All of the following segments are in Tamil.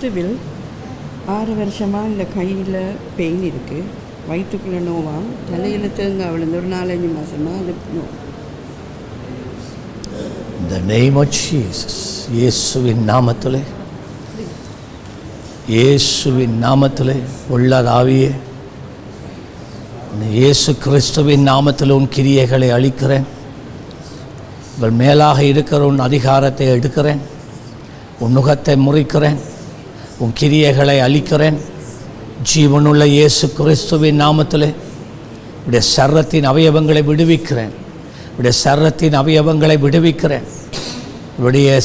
கிறிஸ்துவில் ஆறு வருஷமாக இந்த கையில் பெயின் இருக்குது வயிற்றுக்குள்ளே நோவா? தலையில் தேங்காய் விழுந்து ஒரு நாலஞ்சு மாதமாக அது நோ. In the இயேசுவின் நாமத்தில். இயேசுவின் நாமத்தில் உள்ளதாவியே இந்த இயேசு கிறிஸ்துவின் நாமத்தில் உன் கிரியைகளை அளிக்கிறேன் உங்கள் மேலாக இருக்கிற உன் அதிகாரத்தை எடுக்கிறேன். உன் முகத்தை முறிக்கிறேன். உன் கிரியைகளை அளிக்கிறேன் ஜீவனுள்ள இயேசு கிறிஸ்துவின் நாமத்தில் உடைய சர்ரத்தின் அவயவங்களை விடுவிக்கிறேன். உடைய சர்ரத்தின் அவயவங்களை விடுவிக்கிறேன். உடைய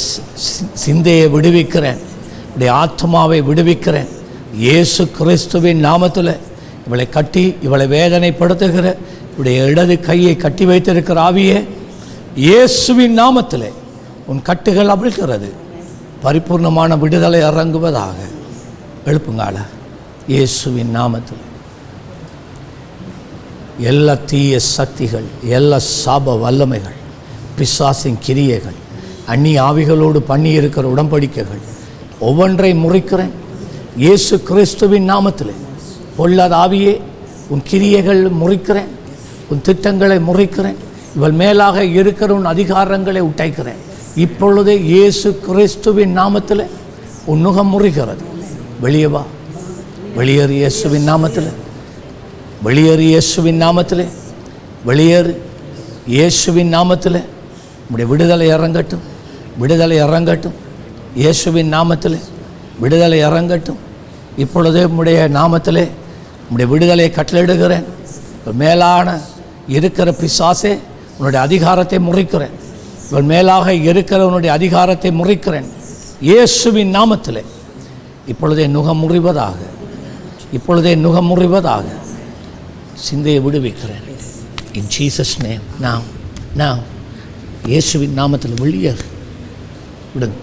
சிந்தையை விடுவிக்கிறேன். உடைய ஆத்மாவை விடுவிக்கிறேன். இயேசு கிறிஸ்துவின் நாமத்தில் இவளை கட்டி இவளை வேதனைப்படுத்துகிற இவளுடைய இடது கையை கட்டி வைத்திருக்கிற ஆவியே இயேசுவின் நாமத்தில் உன் கட்டுகள் அவிழ்கிறது. பரிபூர்ணமான விடுதலை இறங்குவதாக. எழுப்புங்கால. இயேசுவின் நாமத்தில். எல்லா தீய சக்திகள் எல்லா சாப வல்லமைகள் பிசாசின் கிரியைகள் அந்நிய ஆவிகளோடு பண்ணியிருக்கிற உடன்படிக்கைகள் ஒவ்வொன்றை முறிக்கிறேன். இயேசு கிறிஸ்துவின் நாமத்தில். பொல்லாத ஆவியே உன் கிரியைகள் முறிக்கிறேன். உன் திட்டங்களை முறிக்கிறேன். இவள் மேலாக இருக்கிற உன் அதிகாரங்களை உட்டைக்கிறேன் இப்பொழுதே இயேசு கிறிஸ்துவின் நாமத்தில் உன்னுகம் முறிகிறது. வெளியே வா. வெளியேறு இயேசுவின் நாமத்தில். வெளியேறு இயேசுவின் நாமத்திலே. வெளியேறு இயேசுவின் நாமத்திலே. உடைய விடுதலை இறங்கட்டும் விடுதலை இறங்கட்டும் இயேசுவின் நாமத்தில். விடுதலை இறங்கட்டும் இப்பொழுதே உடைய நாமத்திலே உம்முடைய விடுதலையை கட்டளிடுகிறேன் மேலான இருக்கிற பிசாசே உன்னுடைய அதிகாரத்தை முறிக்கிறேன். இவன் மேலாக இருக்கிறவனுடைய அதிகாரத்தை முறிக்கிறேன். இயேசுவின் நாமத்தில். இப்பொழுதே நுகம் முறிவதாக. இப்பொழுதே நுகம் முறிவதாக. சிந்தையை விடுவிக்கிறேன். இன் ஜீசஸ் நேம் நான் நான் இயேசுவின் நாமத்தில் வெளியே விடுங்க